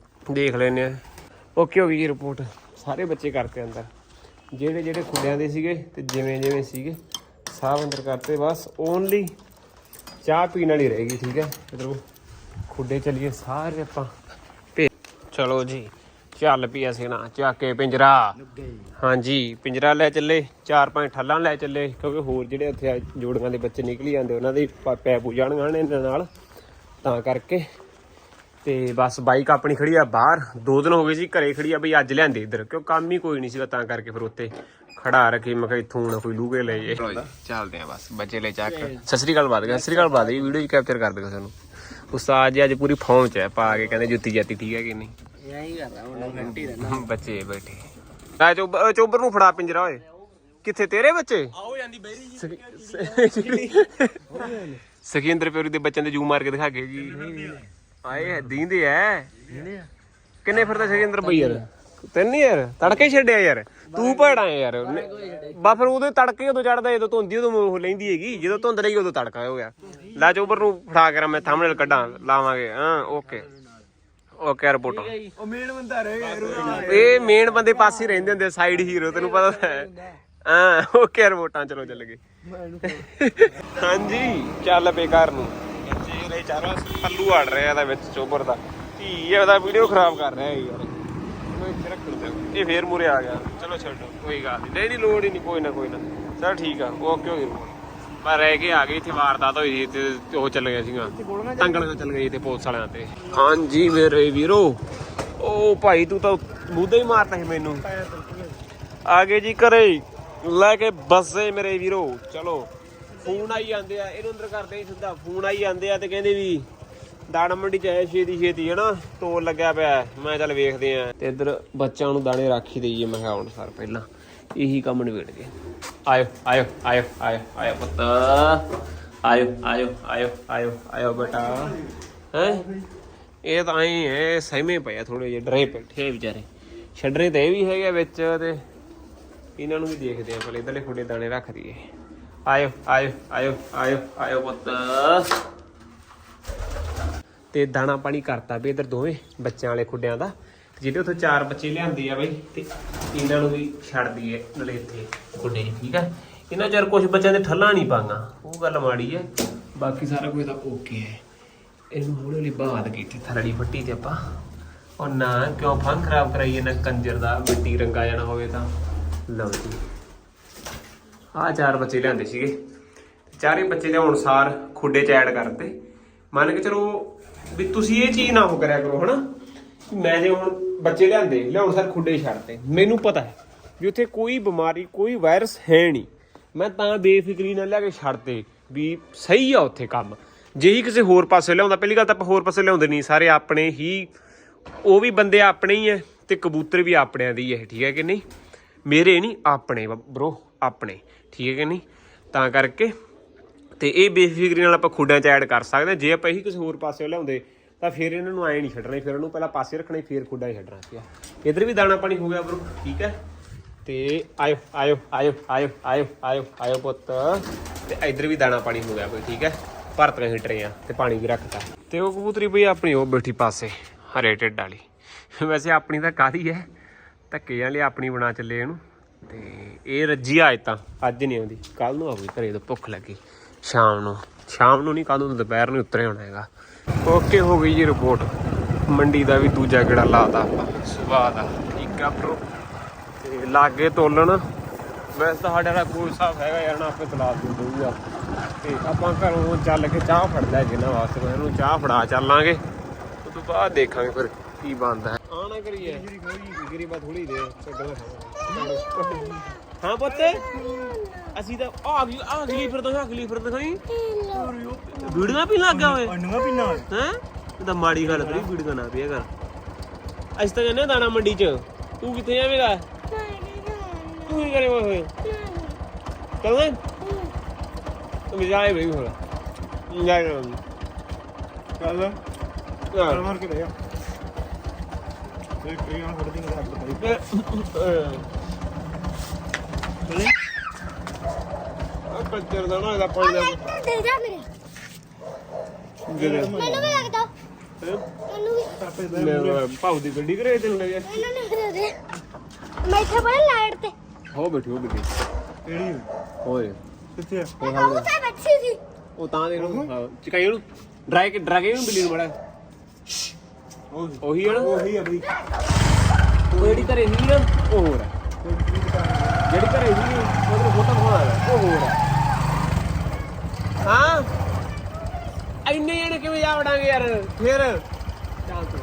ਦੇਖ ਲੈਨੇ ਆ। ਓਕੇ ਹੋ ਗਈ ਜੀ ਰਿਪੋਰਟ ਸਾਰੇ ਬੱਚੇ ਕਰਤੇ ਅੰਦਰ। ਜਿਹੜੇ ਜਿਹੜੇ ਖੁੱਡਿਆਂ ਦੇ ਸੀਗੇ ਤੇ ਜਿਵੇਂ ਜਿਵੇਂ ਸੀਗੇ ਸਾਹ ਅੰਦਰ ਕਰਤੇ। ਬਸ ਓਨਲੀ ਚਾਹ ਪੀਣ ਵਾਲੀ ਰਹੇਗੀ ਠੀਕ ਹੈ? ਮਤਲਬ ਖੁੱਡੇ ਚਲੀਏ ਸਾਰੇ ਆਪਾਂ। ਚਲੋ ਜੀ, ਚੱਲ ਪਈ ਅਸੀਂ ਨਾ ਚੱਕ ਪਿੰਜਰਾ। ਹਾਂਜੀ, ਪਿੰਜਰਾ ਲੈ ਚੱਲੇ, ਚਾਰ ਪੰਜ ਠੱਲਾਂ ਲੈ ਚੱਲੇ, ਕਿਉਂਕਿ ਹੋਰ ਜਿਹੜੇ ਉੱਥੇ ਆ ਜੋੜੀਆਂ ਦੇ ਬੱਚੇ ਨਿਕਲੀ ਜਾਂਦੇ, ਉਹਨਾਂ ਦੇ ਪੈ ਪੂ ਜਾਣਗੇ ਇਹਨਾਂ ਨਾਲ। ਤਾਂ ਕਰਕੇ ਤੇ ਬਸ ਬਾਈਕ ਆਪਣੀ ਖੜੀ ਆ ਬਾਹਰ। ਦੋ ਦਿਨ ਹੋ ਗਏ ਸੀ ਘਰੇ ਖੜੀ ਆ ਬਈ ਅੱਜ ਲਿਆਂਦੇ ਇੱਧਰ। ਕਿਉਂ ਕੰਮ ਹੀ ਕੋਈ ਨਹੀਂ ਸੀਗਾ ਤਾਂ ਕਰਕੇ ਫਿਰ ਉੱਤੇ ਖੜਾ ਰੱਖੀ। ਮੈਂ ਕਿਹਾ ਇੱਥੋਂ ਨਾ ਕੋਈ ਲੂਗੇ ਲੈ ਜੇ। ਚੱਲਦੇ ਆ ਬਸ। ਬੱਚੇ ਲੈ ਚੱਕ। ਸਤਿ ਸ੍ਰੀ ਅਕਾਲ ਬਾਦ ਗਿਆ ਸਤਿ ਸ੍ਰੀ ਅਕਾਲ ਬਾਦ ਇਹ ਵੀਡੀਓ ਕੈਪਚਰ ਕਰ ਦੇਗਾ ਸਾਨੂੰ। ਉਸਤਾਦ ਜੀ ਅੱਜ ਪੂਰੀ ਫੌਮ ਚ ਹੈ ਪਾ ਕੇ ਕਹਿੰਦੇ ਜੁੱਤੀ ਜਾਤੀ ਠੀਕ ਹੈ ਕਿ ਨਹੀਂ? ਇਹ ਹੀ ਕਰਦਾ ਹੁਣ ਘੰਟੀ ਰਹਿਣਾ ਬੱਚੇ ਬੈਠੇ। ਆ ਚੋਬਰ ਨੂੰ ਫੜਾ ਪਿੰਜਰਾ ਓਏ। ਕਿੱਥੇ ਤੇਰੇ ਬੱਚੇ? ਆਓ ਜਾਂਦੀ ਬੈਰੀ ਜੀ। ਸਖਿੰਦਰ ਪਿਓਰੀ ਦੇ ਬੱਚਿਆਂ ਦੇ ਜੂ ਮਾਰ ਕੇ ਦਿਖਾ ਕੇ ਜੀ ਆਏ ਦੀਂਦੇ ਐ ਕਿੰਨੇ ਫਿਰਦਾ ਸਖਿੰਦਰ ਬਈ ਯਾਰ? ਤਿੰਨ ਯਾਰ? ਤੜਕੇ ਹੀ ਛੱਡਿਆ ਯਾਰ। ਤੂੰ ਭੜਾ ਯਾਰ। ਬਾ ਫਿਰ ਉਹਦੇ ਤੜਕੇ ਉਦੋਂ ਚੜਦਾ ਜਦੋਂ ਧੁੰਦੀ ਉਦੋਂ ਉਹ ਲੈਂਦੀ ਹੈਗੀ। ਜਦੋਂ ਧੁੰਦ ਰਹੀ ਉਦੋਂ ਤੜਕਾ ਹੋ ਗਿਆ। ਲੈ ਚੋਬਰ ਨੂੰ ਫੜਾ ਕੇ ਮੈਂ ਥੰਬਨੇਲ ਕੱਢਾਂ ਲਾਵਾਂਗੇ। ਹਾਂ ਓਕੇ। Okay report. ਉਹ ਮੇਨ ਬੰਦਾ ਰਹਿ ਗਿਆ ਇਹ ਮੇਨ ਬੰਦੇ ਪਾਸੇ ਹੀ ਰਹਿੰਦੇ ਹੁੰਦੇ ਸਾਈਡ ਹੀਰੋ ਤੈਨੂੰ ਪਤਾ ਹੈ। ਹਾਂ। ਓਕੇ ਰਿਪੋਰਟਾਂ ਚਲੋ ਚੱਲ ਗਏ। ਹਾਂਜੀ ਚੱਲ ਘਰ ਨੂੰ। ਚੇਰੇ ਚਾਰਾ ਪੱਲੂ ਆੜ ਰਿਹਾ ਇਹਦਾ ਵਿੱਚ ਚੋਬਰ ਦਾ। ਧੀ ਇਹਦਾ ਵੀਡੀਓ ਖਰਾਬ ਕਰ ਰਿਹਾ ਯਾਰ। ਇਹ ਫੇਰ ਮੂਰੇ ਆ ਗਿਆ। ਚਲੋ ਛੱਡੋ ਕੋਈ ਗੱਲ ਨਹੀਂ ਨਹੀਂ ਨਹੀਂ ਲੋੜ ਹੀ ਨਹੀਂ ਕੋਈ ਨਾ ਕੋਈ ਨਾ। ਚਲ ਠੀਕ ਆ ਓਕੇ ਹੋ ਗਿਆ ਮੈਂ ਰਹਿ ਕੇ ਆ ਗਈ ਇੱਥੇ ਵਾਰਦਾਤ ਹੋਈ ਸੀ ਤੇ ਉਹ ਚੱਲ ਗਿਆ ਸੀਗਾ। ਤੰਗਲਾਂ ਚੱਲ ਗਈ ਤੇ ਪੁਲਿਸ ਵਾਲਿਆਂ ਤੇ। ਹਾਂਜੀ ਮੇਰੇ ਵੀਰੋ ਉਹ ਭਾਈ ਤੂੰ ਤਾਂ ਮੂਧੇ ਹੀ ਮਾਰਤਾ ਸੀ ਮੈਨੂੰ। ਆ ਗਏ ਜੀ ਘਰੇ ਲੈ ਕੇ ਬੱਸੇ ਮੇਰੇ ਵੀਰੋ ਚਲੋ। ਫੋਨ ਆਈ ਜਾਂਦੇ ਆ ਇਹਨੂੰ ਅੰਦਰ ਕਰਦੇ ਹੀ ਸਿੱਧਾ, ਫੋਨ ਆਈ ਜਾਂਦੇ ਆ ਤੇ ਕਹਿੰਦੇ ਵੀ ਦਾਣਾ ਮੰਡੀ ਚ ਆਏ ਛੇਤੀ ਛੇਤੀ ਹੈ ਨਾ ਟੋਲ ਲੱਗਿਆ ਪਿਆ ਮੈਂ ਚੱਲ ਵੇਖਦੇ ਆ। ਤੇ ਇੱਧਰ ਬੱਚਿਆਂ ਨੂੰ ਦਾਣੇ ਰੱਖੀ ਹੀ ਦਈਏ, ਮੈਂ ਕਿਹਾ ਹੁਣ ਸਰ ਪਹਿਲਾਂ, ਇਹੀ ਕੰਮ ਨਿਬੇੜ ਗਏ ਆਇਓ ਆਇਓ ਆਇਓ ਆਇਓ ਆਇਓ ਪੁੱਤ, ਆਇਓ ਆਇਓ ਆਇਓ ਆਇਓ ਆਇਓ ਬੇਟਾ, ਹੈ? ਇਹ ਤਾਂ ਐਂ ਹੈ, ਸਹਿਮੇ ਪਏ ਥੋੜੇ ਜਿਹੇ, ਡਰੇ ਬੈਠੇ ਵਿਚਾਰੇ। ਛੱਡਰੇ ਤੇ ਇਹ ਵੀ ਹੈਗੇ ਵਿੱਚ ਤੇ ਇਹਨਾਂ ਨੂੰ ਵੀ ਦੇਖਦੇ ਆ ਪਹਿਲੇ ਇਧਰਲੇ ਖੁੱਡੇ ਦਾਣੇ ਰੱਖ ਦਈਏ। ਆਇਓ ਆਇਓ ਆਇਓ ਆਇਓ ਆਇਓ ਪੁੱਤ। ਤੇ ਦਾਣਾ ਪਾਣੀ ਕਰਤਾ ਵੀ ਇਧਰ ਦੋਵੇਂ ਬੱਚਿਆਂ ਵਾਲੇ ਖੁੱਡਿਆਂ ਦਾ। ਤੇ ਜਿਹੜੇ ਉੱਥੇ ਚਾਰ ਬੱਚੇ ਲਿਆਂਦੇ ਆ ਬਈ, ਤੇ ਇਹਨਾਂ ਨੂੰ ਵੀ ਛੱਡ ਦਈਏ ਨਲੇ ਇੱਥੇ ਖੁੱਡੇ ਠੀਕ ਆ? ਇਹਨਾਂ ਚਿਰ ਕੁਝ ਬੱਚਿਆਂ ਦੇ ਠੱਲਾਂ ਨਹੀਂ ਪਾਂਗਾ ਉਹ ਗੱਲ ਮਾੜੀ ਹੈ ਬਾਕੀ ਸਾਰਾ ਕੁਝ ਤਾਂ ਓਕੇ ਹੈ ਇਹਨੂੰ ਹੌਲੀ ਹੌਲੀ ਬਾਦ ਕੀਤੀ ਥਰੜੀ ਫੱਟੀ ਤੇ ਆਪਾਂ ਉਹ ਨਾ ਕਿਉਂ ਫੰਗ ਖਰਾਬ ਕਰਾਈਏ, ਨਾ ਕੰਜਰ ਦਾ ਮਿੱਟੀ ਰੰਗਾ ਜਾਣਾ ਹੋਵੇ ਤਾਂ। ਲਓ ਜੀ। ਆ ਚਾਰ ਬੱਚੇ ਲਿਆਂਦੇ ਸੀਗੇ। ਚਾਰੇ ਬੱਚੇ ਲਿਆਉਣ ਸਾਰ ਖੁੱਡੇ ਚ ਐਡ ਕਰਤੇ। ਮੰਨ ਕੇ ਚਲੋ ਵੀ ਤੁਸੀਂ ਇਹ ਚੀਜ਼ ਨਾ ਹੋ ਕਰਿਆ ਕਰੋ, ਹਨਾ? ਵੀ ਮੈਂ ਜੇ ਹੁਣ ਬੱਚੇ ਲਿਆਂਦੇ, ਲਿਆਉਣ ਸਾਰ ਖੁੱਡੇ ਹੀ ਛੱਡਤੇ। ਮੈਨੂੰ ਪਤਾ ਹੈ ਵੀ ਉੱਥੇ ਕੋਈ ਬਿਮਾਰੀ, ਕੋਈ ਵਾਇਰਸ ਹੈ ਨਹੀਂ। ਮੈਂ ਤਾਂ ਬੇਫਿਕਰੀ ਨਾਲ ਲਿਆ ਕੇ ਛੱਡਤੇ ਵੀ ਸਹੀ ਆ ਉੱਥੇ ਕੰਮ। ਜੇ ਹੀ ਕਿਸੇ ਹੋਰ ਪਾਸੇ ਲਿਆਉਂਦਾ, ਪਹਿਲੀ ਗੱਲ ਤਾਂ ਆਪਾਂ ਹੋਰ ਪਾਸੇ ਲਿਆਉਂਦੇ ਨਹੀਂ। ਸਾਰੇ ਆਪਣੇ ਹੀ, ਉਹ ਵੀ ਬੰਦੇ ਆਪਣੇ ਹੀ ਐ ਤੇ ਕਬੂਤਰ ਵੀ ਆਪਣਿਆਂ ਦੀ ਹੈ ਠੀਕ ਹੈ ਕਿ ਨਹੀਂ? ਮੇਰੇ ਨਹੀਂ, ਆਪਣੇ ਬ్రో ਆਪਣੇ। ਠੀਕ ਹੈ ਕਿ ਨਹੀਂ? ਤਾਂ ਕਰਕੇ ਤੇ ਇਹ ਬੇਫਿਕਰੀ ਨਾਲ ਆਪਾਂ ਖੁੱਡਾਂ ਚ ਐਡ ਕਰ ਸਕਦੇ ਹਾਂ। ਜੇ ਆਪਾਂ ਇਹੀ ਕਿਸੇ ਹੋਰ ਪਾਸੇ ਲਿਆਉਂਦੇ ਤਾਂ ਫਿਰ ਇਹਨਾਂ ਨੂੰ ਐ ਨਹੀਂ ਛੱਡਣਾ ਫਿਰ ਉਹਨੂੰ ਪਹਿਲਾਂ ਪਾਸੇ ਰੱਖਣਾ ਸੀ, ਫਿਰ ਖੁੱਡਾਂ ਹੀ ਛੱਡਣਾ ਸੀ ਇਧਰ ਵੀ ਦਾਣਾ ਪਾਣੀ ਹੋ ਗਿਆ ਬ్రో ਠੀਕ ਹੈ। ਤੇ ਆਇਓ ਆਇਓ ਆਇਓ ਆਇਓ ਆਇਓ ਆਇਓ ਆਇਓ ਪੁੱਤ। ਤੇ ਇਧਰ ਵੀ ਦਾਣਾ ਪਾਣੀ ਹੋ ਗਿਆ ਕੋਈ ਠੀਕ ਹੈ। ਭਰਤੀਆਂ ਹੀਟਰੇ ਆ ਤੇ ਪਾਣੀ ਵੀ ਰੱਖਤਾ। ਤੇ ਉਹ ਕਬੂਤਰੀ ਬਈ ਆਪਣੀ ਉਹ ਬੈਠੀ ਪਾਸੇ ਹਰੇ ਢਿੱਡ ਵਾਲੀ। ਵੈਸੇ ਆਪਣੀ ਤਾਂ ਕਾਦੀ ਹੈ? ਧੱਕੇ ਵਾਲੀ ਆਪਣੀ ਬਣਾ ਚੱਲੇ ਇਹਨੂੰ। ਤੇ ਇਹ ਰੱਜੀ ਆ ਅੱਜ ਤਾਂ ਅੱਜ ਨਹੀਂ ਆਉਂਦੀ ਕੱਲ ਨੂੰ ਆਊਗੀ ਘਰੇ ਤੋਂ ਭੁੱਖ ਲੱਗੀ ਸ਼ਾਮ ਨੂੰ ਸ਼ਾਮ ਨੂੰ ਨਹੀਂ ਕੱਲ ਨੂੰ ਦੁਪਹਿਰ ਨੂੰ ਉਤਰੇ ਹੋਣਾ ਹੈਗਾ ਓਕੇ ਹੋ ਗਈ ਜੀ ਰਿਪੋਰਟ ਮੰਡੀ ਦਾ ਵੀ ਦੂਜਾ ਗੇੜਾ ਲਾਤਾ ਆਪਾਂ ਸਵੇਰ ਦਾ ਠੀਕ ਆ ਬ్రో ਤੇ ਲਾਗੇ ਤੋਲਣ ਵੈਸੇ ਤਾਂ ਸਾਡੇ ਨਾਲ ਕੋਈ ਹਿਸਾਬ ਹੈਗਾ ਯਾਰ ਨਾ ਆਪੇ ਤਲਾਬ ਦੇ ਦਊਗਾ ਤੇ ਆਪਾਂ ਘਰੋਂ ਚੱਲ ਕੇ ਚਾਹ ਫੜ ਲੈ ਜਿੰਨਾ ਵਾਸਤੇ ਮੈਂ ਇਹਨੂੰ ਚਾਹ ਫੜਾ ਚੱਲਾਂਗੇ ਉਸ ਤੋਂ ਬਾਅਦ ਦੇਖਾਂਗੇ ਫਿਰ ਕੀ ਬਣਦਾ ਹੈ ਆਣਾ ਕਰੀਏ ਗਿਰੀ ਬਾ ਥੋੜੀ ਦੇ ਛੱਡਣਾ ਹਾਂ ਪੁੱਤ। ਅਸੀਂ ਤਾਂ ਆ ਗਈ ਆ ਗਈ ਫਿਰ ਤਾਂ ਅਗਲੀ ਫਿਰ ਦਿਖਾਈ ਵੀਡੀਓ ਵੀ ਲੱਗਾ ਓਏ। ਅੰਨੂਆ ਪੀਣਾ ਹੈ? ਇਹ ਤਾਂ ਮਾੜੀ ਗੱਲ ਕਰੀ ਵੀਡੀਓ ਨਾ ਪਿਆ ਕਰ। ਅਸੀਂ ਤਾਂ ਕਹਿੰਦੇ ਦਾਣਾ ਮੰਡੀ ਚ। ਤੂੰ ਕਿੱਥੇ ਜਾਵੇਂਗਾ? ਤੂੰ ਕੀ ਕਰੇਗਾ ਹੋਏ ਚੱਲਣਾ ਤੂੰ ਜਾਏ ਬਈ ਹੋਰ ਜਾ ਜਾ ਚੱਲ। ਚੱਲ ਮਾਰ ਕੇ ਲੈ ਆ ਇਹ ਹੁਣ ਫੜਦੀ ਨਹੀਂ ਰੱਖ ਪਈ ਆ ਕੰਚਰ ਦਾ ਨਾ ਇਹਦਾ ਪਾਣੀ ਦਾ। ਦੇ ਜਾ ਮੇਰੇ। ਜਿਹੜੇ ਮੈਨੂੰ ਵੀ ਲੱਗਦਾ। ਮੈਨੂੰ ਵੀ। ਆਪੇ ਦੇ ਭਾਉ ਦੀ ਗੱਡੀ ਕਰੇ ਤੈਨੂੰ ਲੱਗਿਆ ਇਹਨਾਂ ਨੂੰ ਦੇ ਦੇ। ਮੈਂ ਇੱਥੇ ਬੜਾ ਲਾਈਟ ਤੇ। ਹੋ ਬੈਠੀ ਹੋ ਬੈਠੀ। ਕਿਹੜੀ ਹੋਏ ਕਿੱਥੇ ਆ? ਮੈਂ ਉਹ ਤੇ ਬੈਠੀ ਸੀ। ਉਹ ਤਾਂ ਦੇ ਨੂੰ ਚਕਾਈ ਨੂੰ ਡਰਾਈ ਕੇ ਡਰਾ ਕੇ ਨੂੰ ਬਿੱਲੀ ਨੂੰ ਬੜਾ ਉਹ। ਉਹੀ ਹੈ ਨਾ। ਉਹੀ ਆ ਬਈ। ਉਹ ਜਿਹੜੀ ਘਰੇ ਨਹੀਂ ਨਾ ਉਹ ਹੋਰ ਹੈ ਜਿਹੜੀ ਘਰੇ ਨਹੀਂ ਉਹਦੇ ਫੋਟੋ ਹੈ ਉਹ ਹੋਰ ਹੈ ਹਾਂ ਇੰਨੇ ਜਣੇ ਕਿਵੇਂ ਜਾ ਵੜਾਂਗੇ ਯਾਰ? ਫਿਰ। ਚੱਲ ਤੂੰ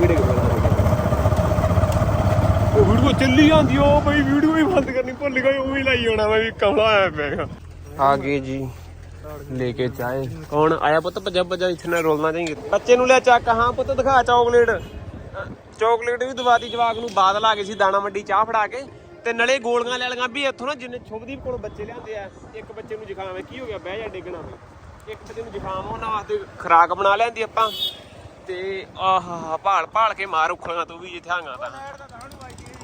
ਵੀ ਵੀ ਵੀਡੀਓ ਚੱਲੀ ਜਾਂਦੀ ਉਹ ਬਈ ਵੀਡੀਓ ਹੀ ਬੰਦ ਕਰਨੀ ਭੁੱਲ ਗਈ ਉਹ ਵੀ ਲਾਈ ਹੋਣਾ ਮੈਂ ਵੀ ਕਮਲਾ ਆਇਆ ਪਿਆ ਆ ਗਏ ਜੀ। ਲੈ ਕੇ ਚਾਏ ਕੌਣ ਆਇਆ ਪੁੱਤ? ਭੱਜਾ ਭੱਜਾ, ਇੱਥੇ ਨਾ ਰੋਲਣਾ ਚਾਹੀਏ ਬੱਚੇ ਨੂੰ ਲੈ ਚੱਕ। ਹਾਂ ਪੁੱਤ, ਦਿਖਾ ਚਾਕਲੇਟ। ਚਾਕਲੇਟ ਵੀ ਦਵਾਤੀ ਜਵਾਕ ਨੂੰ। ਬਾਦਲ ਆ ਗਏ ਸੀ, ਦਾਣਾ ਮੰਡੀ ਚਾਹ ਫੜਾ ਕੇ। ਤੇ ਨਲੇ ਗੋਲੀਆਂ ਲੈ ਲਈਆਂ। ਵੀ ਇੱਥੋਂ ਨਾ ਜਿੰਨੇ ਸ਼ੁਭਦੀਪ ਕੋਲ ਬੱਚੇ ਲਿਆਂਦੇ ਆ, ਇੱਕ ਬੱਚੇ ਨੂੰ ਜ਼ੁਕਾਮ ਹੈ। ਕੀ ਹੋ ਗਿਆ? ਬਹਿ ਜਾ ਡੇਗਣਾ। ਵੇ ਇੱਕ ਬੱਚੇ ਨੂੰ ਜ਼ੁਕਾਮ ਉਹਨਾਂ ਵਾਸਤੇ ਖਰਾਕ ਬਣਾ ਲਿਆਂਦੀ ਆਪਾਂ। ਤੇ ਆਹਾ ਭਾਲ ਭਾਲ ਕੇ ਮਾਰ ਉਖਲੀਆਂ ਤੂੰ ਵੀ ਜਿੱਥੇ ਹਾਂਗਾ ਤਾਂ।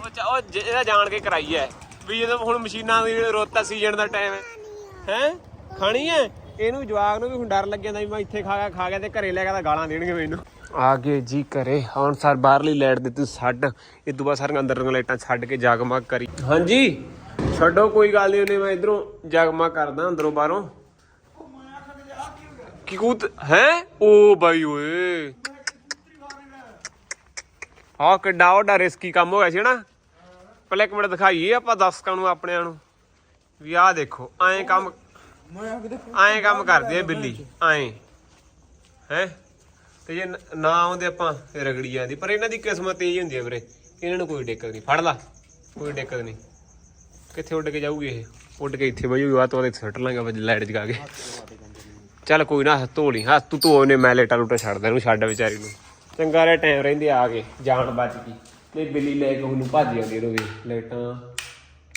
ਉਹ ਉਹ ਜ- ਜਾਣ ਕੇ ਕਰਾਈ ਐ ਵੀ ਜਦੋਂ ਹੁਣ ਮਸ਼ੀਨਾਂ ਦੀ ਰੋਤਾ ਸੀਜ਼ਨ ਦਾ ਟਾਈਮ ਹੈ। ਹੈ? ਖਾਣੀ ਹੈ? ਇਹਨੂੰ ਜਵਾਗ ਨੂੰ ਵੀ ਹੁਣ ਡਰ ਲੱਗ ਜਾਂਦਾ ਵੀ ਮੈਂ ਇੱਥੇ ਖਾ ਗਿਆ ਖਾ ਗਿਆ ਤੇ ਘਰੇ ਲੈ ਗਿਆ ਤਾਂ ਗਾਲਾਂ ਦੇਣਗੇ ਮੈਨੂੰ। ਆ ਗਏ ਜੀ ਘਰੇ। ਹੁਣ ਸਰ ਬਾਹਰਲੀ ਲਾਈਟ ਦਿੱਤੀ ਛੱਡ। ਇਹ ਤੋਂ ਬਾਅਦ ਸਾਰੀਆਂ ਅੰਦਰ ਲਾਈਟਾਂ ਛੱਡ ਕੇ ਜਗਮਗ ਕਰੀ। ਹਾਂਜੀ, ਛੱਡੋ, ਕੋਈ ਗੱਲ ਨਹੀਂ ਉਹਨੇ ਮੈਂ ਇਧਰੋਂ ਜਗਮਗ ਕਰਦਾ, ਅੰਦਰੋਂ ਬਾਹਰੋਂ। ਕੀ ਕੂਤ, ਹੈ? ਓ ਬਾਈ ਓਏ। ਹਾਂ ਕਿੱਡਾ ਵੱਡਾ ਰਿਸਕੀ ਕੰਮ ਹੋ ਗਿਆ ਸੀ ਨਾ ਪਹਿਲੇ ਇੱਕ ਮਿੰਟ ਦਿਖਾਈਏ ਆਪਾਂ ਦਰਸ਼ਕਾਂ ਨੂੰ, ਆਪਣਿਆਂ ਨੂੰ। ਵੀ ਆਹ ਦੇਖੋ, ਐਂ ਕੰਮ ਐਂ ਕੰਮ ਕਰਦੀ ਹੈ ਬਿੱਲੀ ਐਂ ਹੈ? ਤੇ ਜੇ ਨਾ ਆਉਂਦੇ ਆਪਾਂ ਇਹ ਰਗੜੀ ਜਾਂਦੀ। ਪਰ ਇਹਨਾਂ ਦੀ ਕਿਸਮਤ ਤੇਜ਼ ਹੁੰਦੀ ਹੈ ਵੀਰੇ। ਇਹਨਾਂ ਨੂੰ ਕੋਈ ਦਿੱਕਤ ਨਹੀਂ। ਫੜ ਲਾ। ਕੋਈ ਦਿੱਕਤ ਨਹੀਂ। ਕਿੱਥੇ ਉੱਡ ਕੇ ਜਾਊਗੀ ਇਹ? ਉੱਡ ਕੇ ਇੱਥੇ ਬਈ ਆ ਤੋਂ ਇੱਥੇ ਸੱਟ ਲਾਂਗਾ ਵਜ ਲਾਈਟ ਜਗਾ ਕੇ। ਚੱਲ ਕੋਈ ਨਾ, ਹੱਥ ਧੋ ਲਈ। ਹੱਥ ਤੂੰ ਧੋ ਨੇ ਮੈਂ ਲੇਟਾ ਲੂਟਾ ਛੱਡਦਾ ਇਹਨੂੰ, ਛੱਡ ਵਿਚਾਰੀ ਨੂੰ। ਚੰਗਾ ਰਿਹਾ ਟਾਈਮ ਰਹਿੰਦੇ ਆ ਕੇ। ਜਾਨ ਬਚ ਗਈ। ਨਹੀਂ, ਬਿੱਲੀ ਲੈ ਕੇ ਉਹਨੂੰ ਭੱਜ ਜਾਂਦੀ ਇਹਨੂੰ ਵੀ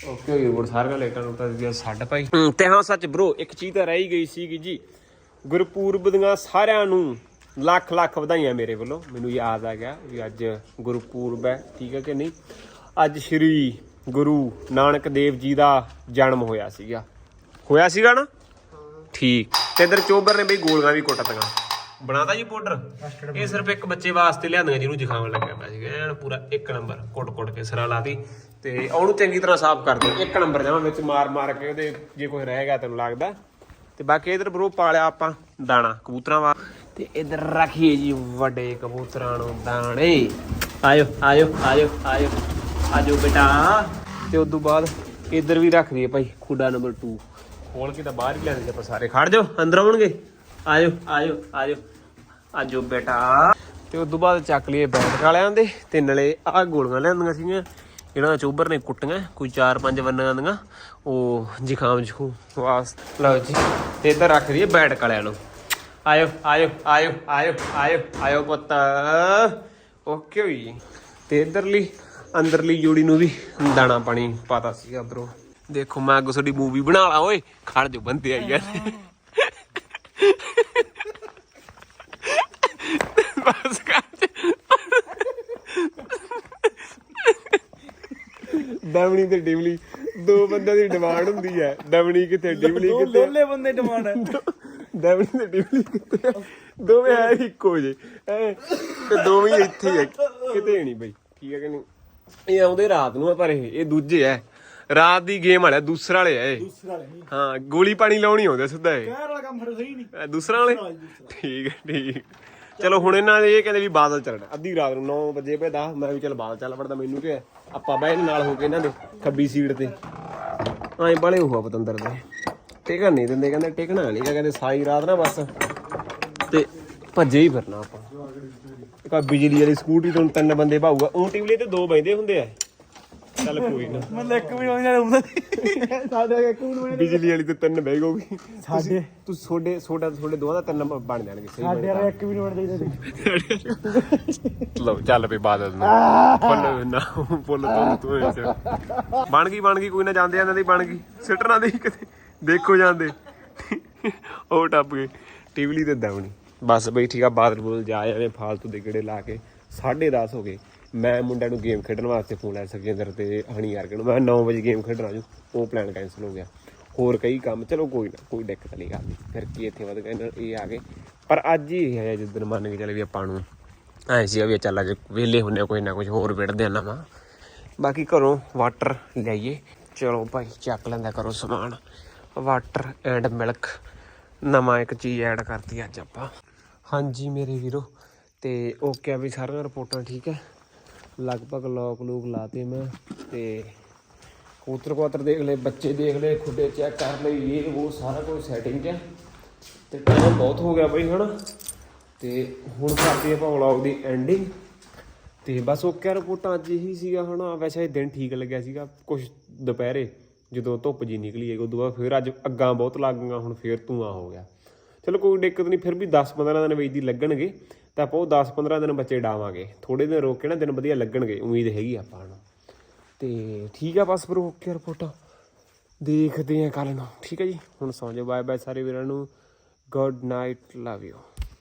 ਲਾਈਟਾਂ ਓਕੇ ਹੋਈ ਰਿਪੋਰਟ ਸਾਰੀਆਂ ਲਾਈਟਾਂ ਨੂੰ ਤਾਂ ਛੱਡ ਪਾਈ। ਤੇ ਹਾਂ ਸੱਚ ਬ్రో ਇੱਕ ਚੀਜ਼ ਤਾਂ ਰਹਿ ਗਈ ਸੀਗੀ ਜੀ। ਗੁਰਪੂਰਬ ਦੀਆਂ ਸਾਰਿਆਂ ਨੂੰ ਲੱਖ ਲੱਖ ਵਧਾਈਆਂ ਮੇਰੇ ਵੱਲੋਂ। ਮੈਨੂੰ ਯਾਦ ਆ ਗਿਆ ਵੀ ਅੱਜ ਗੁਰਪੂਰਬ ਹੈ, ਠੀਕ ਹੈ ਕਿ ਨਹੀਂ? ਅੱਜ ਸ਼੍ਰੀ ਗੁਰੂ ਨਾਨਕ ਦੇਵ ਜੀ ਦਾ ਜਨਮ ਹੋਇਆ ਸੀਗਾ। ਹੋਇਆ ਸੀਗਾ ਨਾ? ਠੀਕ। ਤੇ ਇਧਰ ਚੋਬਰ ਨੇ ਬਈ ਗੋਲੀਆਂ ਵੀ ਕੁੱਟਤੀਆਂ ਬਣਾਤਾ ਜੀ ਪਾਊਡਰ? ਇਹ ਸਿਰਫ ਇੱਕ ਬੱਚੇ ਵਾਸਤੇ ਲਿਆਂਦੀਆਂ, ਜਿਹਨੂੰ ਜ਼ੁਕਾਮ ਲੱਗਿਆ ਪਿਆ ਸੀਗਾ। ਐਨ ਪੂਰਾ ਇੱਕ ਨੰਬਰ, ਕੁੱਟ-ਕੁੱਟ ਕੇ ਸਿਰਾ ਲਾਤੀ। ਤੇ ਉਹਨੂੰ ਚੰਗੀ ਤਰ੍ਹਾਂ ਸਾਫ਼ ਕਰ ਦਿਓ ਇੱਕ ਨੰਬਰ ਜਾਵਾਂ ਵਿੱਚ ਮਾਰ-ਮਾਰ ਕੇ ਉਹਦੇ ਜੇ ਕੋਈ ਰਹੇਗਾ ਤੈਨੂੰ ਲੱਗਦਾ। ਤੇ ਬਾਕੀ ਇਧਰ ਬਰੋ ਪਾਲਿਆ ਆਪਾਂ ਦਾਣਾ, ਕਬੂਤਰਾਂ ਵਾ। ਤੇ ਇਧਰ ਰੱਖੀਏ ਜੀ ਵੱਡੇ ਕਬੂਤਰਾਂ ਨੂੰ ਦਾਣੇ। ਆਇਓ ਆਇਓ ਆਇਓ ਆਇਓ। ਆਜੋ ਬੇਟਾ। ਤੇ ਉਸ ਤੋਂ ਬਾਅਦ ਇਧਰ ਵੀ ਰੱਖ ਦਈਏ ਭਾਈ, ਖੁੱਡਾ ਨੰਬਰ 2 ਖੋਲ ਕੇ ਤਾਂ ਬਾਹਰ ਹੀ ਲਿਆਂਦੇ ਆਪਾਂ ਸਾਰੇ। ਖੜ ਜਾਓ, ਅੰਦਰ ਆਉਣਗੇ। ਆਜੋ ਆਜੋ ਆਜੋ ਆਜੋ ਬੇਟਾ। ਤੇ ਉਸ ਤੋਂ ਬਾਅਦ ਚੱਕ ਲਈਏ ਬੈਠ ਵਾਲਿਆਂ ਦੇ। ਤੇ ਨਲੇ ਆਹ ਗੋਲੀਆਂ ਲਿਆਂਦੀਆਂ ਸੀਗੀਆਂ। ਇਹਨਾਂ ਚੋਬਰ ਨੇ ਕੁੱਟੀਆਂ ਕੋਈ 4-5 ਵੰਨਾਂ ਦੀਆਂ ਉਹ ਜ਼ੁਕਾਮ ਜਖੂ ਵਾਸ ਲਓ ਜੀ ਤੇ ਇੱਧਰ ਰੱਖ ਦਈਏ ਬੈਠ ਵਾਲਿਆਂ ਨੂੰ। ਆਇਓ ਆਇਓ ਆਇਓ ਆਇਓ ਆਇਓ ਆਇਓ ਪੁੱਤ। ਓਕੇ ਹੋਈ ਤੇ ਇਧਰਲੀ ਅੰਦਰਲੀ ਜੋੜੀ ਨੂੰ ਵੀ ਦਾਣਾ ਪਾਣੀ ਪਾਤਾ ਸੀਗਾ ਬ్రో ਦੇਖੋ ਮੈਂ ਅੱਗੋਂ ਤੁਹਾਡੀ ਮੂਵੀ ਬਣਾ ਲਾ ਓਏ ਖੜ ਜੋ ਬੰਦੇ ਆਈ ਯਾਰ ਬਸ ਕਰ ਦਮਣੀ ਤੇ ਡਿਵਲੀ ਦੋ ਬੰਦਿਆਂ ਦੀ ਡਿਮਾਂਡ ਹੁੰਦੀ ਹੈ। ਦਮਣੀ ਕਿੱਥੇ ਡਿਵਲੀ ਕਿੱਥੇ ਦੋਲੇ ਬੰਦੇ ਡਿਮਾਂਡ ਹੈ। ਦਮਣੀ ਤੇ ਡਿਵਲੀ ਕਿੱਥੇ ਆ? ਦੋਵੇਂ ਹੈ ਇੱਕੋ ਜੇ ਹੈਂ। ਤੇ ਦੋਵੇਂ ਹੀ ਇੱਥੇ ਹੀ ਆ। ਕਿਤੇ ਨਹੀਂ ਬਈ। ਠੀਕ ਹੈ ਕਿ ਨਹੀਂ ਇਹ ਆਉਂਦੇ ਰਾਤ ਨੂੰ ਆ ਪਰ ਇਹ ਇਹ ਦੂਜੇ ਐ ਰਾਤ ਦੀ ਗੇਮ ਵਾਲਾ ਦੂਸਰਾ ਵਾਲੇ ਐ ਇਹ। ਦੂਸਰਾ ਨਹੀਂ। ਹਾਂ ਗੋਲੀ ਪਾਣੀ ਲਾਉਣੀ ਆਉਂਦੇ ਸਿੱਧਾ ਇਹ। ਕਹਿਰ ਵਾਲਾ ਕੰਮ ਫਿਰ ਸਹੀ ਨਹੀਂ। ਇਹ ਦੂਸਰਾ ਵਾਲੇ? ਠੀਕ ਹੈ ਠੀਕ। ਚਲੋ ਹੁਣ ਇਹਨਾਂ ਦੇ ਇਹ ਕਹਿੰਦੇ ਵੀ ਬਾਦਲ ਚੱਲਣਾ। ਅੱਧੀ ਰਾਤ ਨੂੰ 9 ਵਜੇ ਪਏ 10 ਮੈਂ ਵੀ ਚੱਲ ਬਾਦਲ ਚੱਲ ਪੜਦਾ ਮੈਨੂੰ ਕਿ ਆਪਾਂ ਬਹਿ ਨਾਲ ਹੋ ਕੇ ਇਹਨਾਂ ਦੇ ਖੱਬੀ ਸੀਟ ਤੇ। ਐਂ ਬੜੇ ਹੋਆ ਪਤੰਦਰ ਦੇ। ਟਿਕਣ ਨਹੀਂ ਦਿੰਦੇ, ਕਹਿੰਦੇ ਟਿਕਣਾ ਨਹੀਂ ਕਹਿੰਦੇ ਸਾਈ ਰਾਤ ਨਾ ਬਸ। ਤੇ ਭੱਜੇ ਹੀ ਫਿਰਨਾ ਆਪਾਂ। ਇੱਕ ਬਿਜਲੀ ਵਾਲੀ ਸਕੂਟੀ ਤੋਂ ਤਿੰਨ ਬੰਦੇ ਭਾਊਗਾ। ਉਹ ਟਿਵਲੇ ਤੇ ਦੋ ਬੈਂਦੇ ਹੁੰਦੇ ਆ। ਚੱਲ ਕੋਈ ਨਾ। ਮਤਲਬ ਇੱਕ ਵੀ ਹੋਈ ਨਾ ਹੁੰਦਾ ਸਾਡੇ ਇੱਕ ਵੀ ਹੋਈ ਬਿਜਲੀ ਵਾਲੀ ਤੇ ਤਿੰਨ ਬਹਿ ਗੋਗੀ ਸਾਡੇ ਤੂੰ ਛੋਡੇ ਛੋਡਾ ਛੋਡੇ ਦੋਵਾਂ ਦਾ ਤਿੰਨ ਬਣ ਜਾਣਗੇ। ਸਹੀ ਸਾਡੇ ਯਾਰ ਇੱਕ ਵੀ ਨਹੀਂ ਹੋਣਾ ਚਾਹੀਦਾ ਲਓ ਚੱਲ ਪਈ ਬਾਦਲ ਨੂੰ। ਫੁੱਲ ਨਾ ਫੁੱਲ ਤੋਂ ਤੂੰ। ਬਣ ਗਈ ਬਣ ਗਈ ਕੋਈ ਨਾ ਜਾਂਦੇ ਜਾਂਦੇ ਦੀ ਬਣ ਗਈ। ਸਿੱਟਣਾ ਦੇ ਕਿਤੇ ਦੇਖੋ ਜਾਂਦੇ। ਉਹ ਟੱਪ ਗਏ। ਟਿਵਲੀ ਤੇ ਦਵਣੀ ਬਸ ਬਈ ਠੀਕ ਆ ਬਾਦਲ ਬੋਲ ਜਾ ਐਵੇਂ ਫਾਲਤੂ ਦੇ ਗੇੜੇ ਲਾ ਕੇ। 10:30 ਹੋ ਗਏ। ਮੈਂ ਮੁੰਡਿਆਂ ਨੂੰ ਗੇਮ ਖੇਡਣ ਵਾਸਤੇ ਫੋਨ ਲਾਇਆ ਸੁਖਜਿੰਦਰ ਤੇ ਹਣੀ ਯਾਰ ਨੂੰ। ਮੈਂ 9 ਵਜੇ ਗੇਮ ਖੇਡਣਾ ਜੂ ਉਹ ਪਲਾਨ ਕੈਨਸਲ ਹੋ ਗਿਆ। ਹੋਰ ਕਈ ਕੰਮ ਚਲੋ ਕੋਈ ਨਾ ਕੋਈ ਦਿੱਕਤ ਨਹੀਂ ਕਰਦੀ ਫਿਰ ਕੀ ਇੱਥੇ ਵਧ ਗਏ ਇਹ ਆ ਗਏ। ਪਰ ਅੱਜ ਹੀ ਹੈ ਜਿੱਦਣ ਮੰਨ ਕੇ ਚੱਲੇ ਵੀ ਆਪਾਂ ਨੂੰ ਐ ਸੀਗਾ ਵੀ ਚੱਲ ਅੱਜ ਵਿਹਲੇ ਹੁੰਨੇ ਆ, ਕੋਈ ਨਾ ਕੁਝ ਹੋਰ ਵਿੜਦੇ ਆ ਨਵਾਂ। ਬਾਕੀ ਘਰੋਂ ਵਾਟਰ ਲਿਆਈਏ। ਚਲੋ ਭਾਈ ਚੱਕ ਲੈਂਦਾ ਕਰੋ ਸਮਾਨ। ਵਾਟਰ ਐਂਡ ਮਿਲਕ ਨਵਾਂ ਇੱਕ ਚੀਜ਼ ਐਡ ਕਰਤੀ ਅੱਜ ਆਪਾਂ। ਹਾਂਜੀ ਮੇਰੇ ਵੀਰੋ ਤੇ ਓਕੇ ਆ ਵੀ ਸਾਰੀਆਂ ਰਿਪੋਰਟਾਂ ਠੀਕ ਹੈ। ਲਗਭਗ ਲੋਕ ਲੂਕ ਲਾਤੇ ਮੈਂ ਤੇ ਕਬੂਤਰ ਕਬੂਤਰ ਦੇਖ ਲਏ, ਬੱਚੇ ਦੇਖ ਲਏ, ਖੁੱਡੇ ਚੈੱਕ ਕਰ ਲਈ ਇਹ ਉਹ ਸਾਰਾ ਕੁਝ ਸੈਟਿੰਗ 'ਚ ਹੈ ਤੇ ਟਾਈਮ ਬਹੁਤ ਹੋ ਗਿਆ ਬਈ ਹਨਾ। ਤੇ ਹੁਣ ਕਰਦੇ ਆਪਾਂ ਵਲੌਗ ਦੀ ਐਂਡਿੰਗ ਤੇ ਬਸ ਉਹ ਕਿਆ ਰਿਪੋਰਟਾਂ, ਅੱਜ ਇਹੀ ਸੀਗਾ ਹਨਾ। ਵੈਸੇ ਇਹ ਦਿਨ ਠੀਕ ਲੱਗਿਆ ਸੀਗਾ ਕੁਝ ਦੁਪਹਿਰੇ ਜਦੋਂ ਧੁੱਪ ਜੀ ਨਿਕਲੀ ਹੈ ਉਦੋਂ ਬਾਅਦ ਫਿਰ ਅੱਜ ਅੱਗਾਂ ਬਹੁਤ ਲੱਗ ਗਈਆਂ, ਹੁਣ ਫਿਰ ਧੂਆਂ ਹੋ ਗਿਆ। ਚਲੋ ਕੋਈ ਦਿੱਕਤ ਨਹੀਂ, ਫਿਰ ਵੀ 10-15 ਦਿਨ ਵੇਚਦੀ ਲੱਗਣਗੇ। ਤਾਂ ਆਪਾਂ ਉਹ 10-15 ਦਿਨ ਬੱਚੇ ਡਾਵਾਂਗੇ। ਥੋੜੇ ਦਿਨ ਰੋਕ ਕੇ ਨਾ ਦਿਨ ਵਧੀਆ ਲੱਗਣਗੇ, ਉਮੀਦ ਹੈਗੀ ਆਪਾਂ ਨੂੰ। ਤੇ ਠੀਕ ਆ ਬਸ ਫਿਰ ਓਕੇ ਰਿਪੋਰਟਾਂ। ਦੇਖਦੇ ਆ ਕੱਲ ਨੂੰ। ਠੀਕ ਹੈ ਜੀ, ਹੁਣ ਸੌਂ ਜਾਓ। ਬਾਏ ਬਾਏ ਸਾਰੇ ਵੀਰਾਂ ਨੂੰ। Good night love you